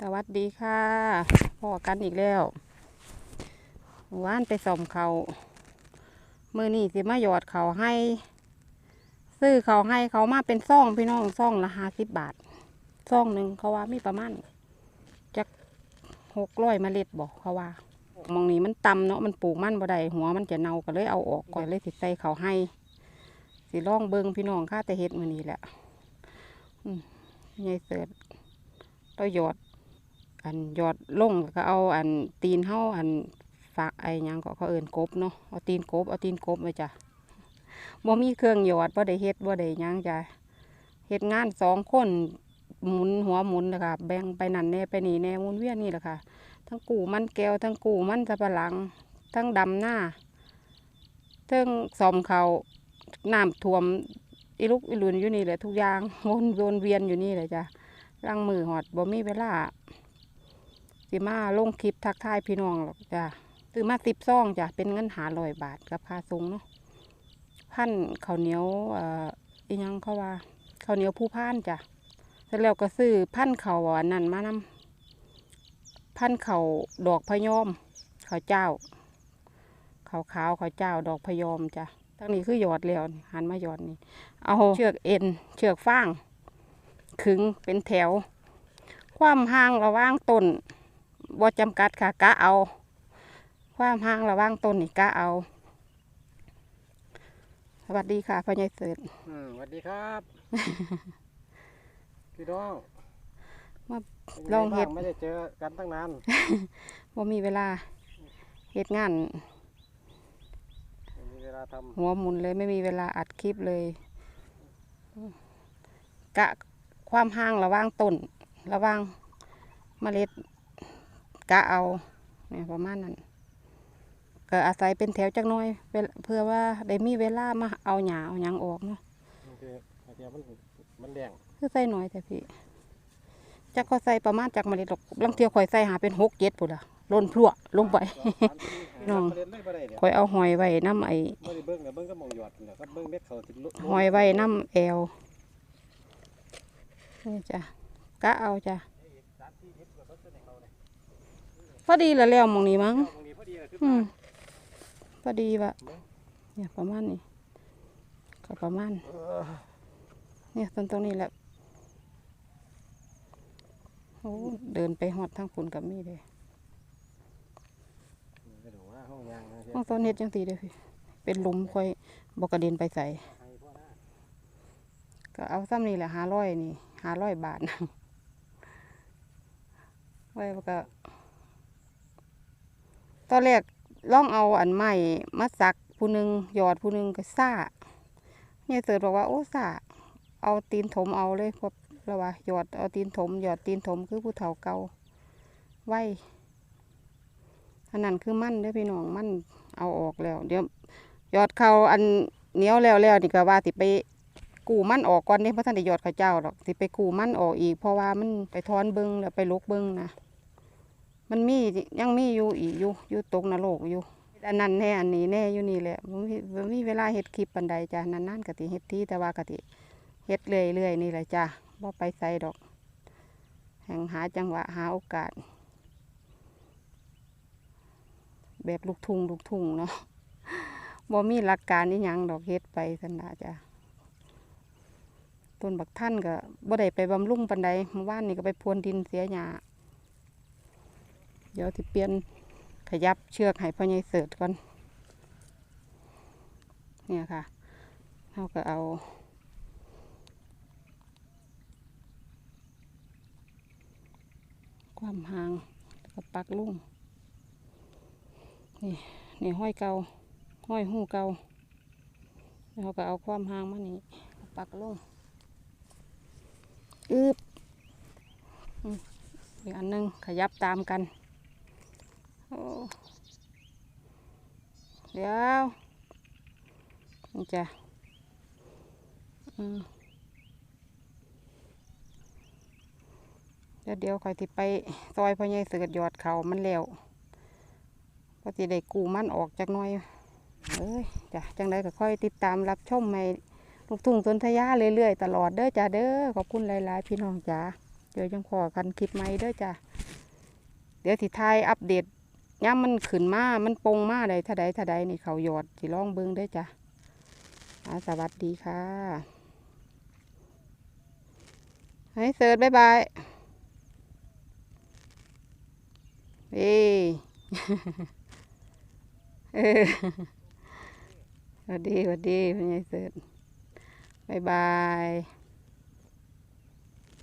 สวัสดีค่ะพ่อกันอีกแล้วว่านไปสมเขามือนี่สิมาหยอดเขาให้ ซื้อเขาให้เขามาเป็นซ่องพี่น้องซ่องละห้าสิบบาทซ่องหนึ่งเขาว่ามีประมาณจักหกร้อยเมล็ดบอกเขาว่ามองนี้มันต่ำเนาะมันปลูกมันบ่ได้หัวมันจะเน่าก็เลยเอาออกก่อนเลยสิใส่เขาให้ สิล่องเบิงพี่น้องข้าแต่เฮ็ดมือนี้แหละอืมยายเสิร์ตเราหยอด อันยอดลงก็เอาอันตีนเฮาอันฝากไอ้ยังก็เขาเอินกบเนาะเอาตีนกบเอาตีนกบไว้จ้ะบ่มีเครื่องหยอดบ่ได้เฮ็ดบ่ได้ยังจ้ะเฮ็ดงานสองคนหมุนหัวหมุนนะคะแบ่งไปนั่นแน่ไปนี่แน่หมุนเวียนนี่แหละค่ะ ทั้งกู่มันแก้วทั้งกู่มันสับปะหลัง ทั้งดำหน้าทั้งซอมเขาน้ำท่วมอีลุกอีหลุนอยู่นี่แหละทุกอย่างวนวนเวียนอยู่นี่แหละจ้ะล้างมือหอดบ่มีเวลา สิมาลงคลิปทักทายพี่น้องหรอกจ้ะซื้อมาสิบซองจ้ะเป็นเงินหาลอยบาทกับค่าทรงเนาะพันข้าวเหนียวเอ่ออียังเขาว่าข้าวเหนียวผู้พานจ้ะเสร็จแล้วก็ซื้อพันข้าวอันนั้นมานำพันข้าวดอกพะยอมข้าวเจ้าข้าวขาวข้าวเจ้าดอกพะยอมจ้ะทั้งนี้คือหยอดแล้วนี่หันมาหยอดนี่เอาเชือกเอ็น เชือกฟางขึงเป็นแถว ความห่างระหว่างต้น บ่จำกัดค่ะกะเอา ความห่างระหว่างต้นนี่กะเอา สวัสดีค่ะพ่อใหญ่เสิร์ตอืมสวัสดีครับ พี่น้องมาป็นไลองเฮ็ดบ้าไม่ได้เจอกันตั้งนานบ่มีเวลาเหตุงานไม่มีเวลาทหัวหมุนเลยไม่มีเวลาอัดคลิปเลย กะความห่างระหว่างต้นระหว่างเมล็ด กะเอาเนี่ยประมาณนั้นก็อาศัยเป็นแถวจักหน้อยเวลเพื่อว่าได้มีเวลามาเอาหญ้าเอาหยังออกเนาะำมันคืออาจจะมันมันแดงคือใส่น้อยแต่พี่จักก็ใส่ประมาณจากเมล็ดดอกลังเทียวข่อยใส่หาเป็นหกเจ็ดปุ่นละล้นพลั่วลงไปน้องเล่นไม่ได้เดี๋ยวข่อยเอาหอยไว้น้ำไอไม่ได้เบิ้งเดี๋ยวเบิ้งก็มองหยอดเดี๋ยวก็เบิ้งเม็ดเขาติดลุหอยไว้น้ำแอวนี่จ้ะกะเอาจ้ะ พอดีและแล้วหมองนี้มั้งตรงนี้พอดีเลยคืออืมพอดีวะเนี่ยประมาณนี้ก็ประมาณเออเนี่ยต้นตรงนี้แหละโอ้เดินไปหอดทางฝุ่นกับมีเลยไม่รู้ว่าห้องยางนะเชี่ยห้องต้นเฮ็ดจังสีเด้อพี่เป็นหลุมค่อยบกระเด็นไปใส่ ใครพ่อหน้าก็เอาซ้ำนี่แหละห้าร้อยนี่ห้าร้อยบาท ไว้แล้วก็ ตอนแรกล่องเอาอันใหม่มาสักผู้หนึ่งหยอดผู้หนึ่งก็ซ่าเนี่ยเสิร์ชบอกว่าโอ้ซ่าเอาตีนถมเอาเลยพบแล้วว่าหยอดเอาตีนถมหยอดตีนถมคือผู้เฒ่าเก่าไว้อันนั้นคือมั่นเด้อพี่น้องมั่นเอาออกแล้ว เดี๋ยวหยอดเขาอันเหนียวแล้วแล้วนี่ก็ว่าสิไปกูมันออกก่อนเนี่ยเพราะท่านได้หยอดข้าเจ้าหรอกสิไปกูมันออกอีก เพราะว่ามันไปทอนเบิงแล้วไปลกเบิงนะ มันมียังมีอยู่อีกอยู่อยู่ตกนรกอยู่อันนั้นแน่อันนี้แน่อยู่นี่แหละมันมีมีเวลาเฮ็ดคลิปปันใดจ้ะนานๆกติเฮ็ดทีแต่ว่ากติเฮ็ดเรื่อยๆนี่แหละจ้ะบ่ไปใส่ดอก แห่งหาจังหวะหาโอกาส แบบลูกทุ่งลูกทุ่งเนาะบ่มีหลักการนี่ยังดอกเฮ็ดไปสันดาจ้ะต้นบักท่านก็บ่ได้ไปบำรุงปันใดเมื่อวานนี่ก็ไปพรวนดินเสียหญ้า เดี๋ยวสิเปลี่ยนขยับเชือกให้พ่อใหญ่เสิร์ตก่อน เนี่ยค่ะเราก็เอาความห่างแล้วก็ปักลุ่งนี่นี่ห้อยเกาห้อยหูเกาเราก็เอาความห่างมานี่ปักลงอึบอืมอีกอันหนึงขยับตามกัน เดี๋ยวนี่จ้ะเดี๋ยวเดี๋ยวคอยติไปซอยพ่อใหญ่เสือดยอดเขามันแล้วก็สิได้กูมันออกจากน้อยเอ้ยจ้ะจังไดก็ค่อยติดตามรับชมใหม่ลูกทุ่งสนธยาเรื่อยๆตลอดเด้อจ้าเด้อขอบคุณหลายๆ พี่น้องจ้าเดี๋ยวยังพอกันคลิปใหม่เด้อจ้ะเดี๋ยวสิทายอัปเดต ย่ามมันขึ้นมา มันปงมาใดถ้าใดถ้าใดนี่เขาหยอดสิลองเบิ้งเด้จ้ะสวัสดีค่ะ ให้เสิร์ชบ๊ายบายเอ้เออสวัสดีสวัสดีเป็นไงเสิร์ชบ๊ายบาย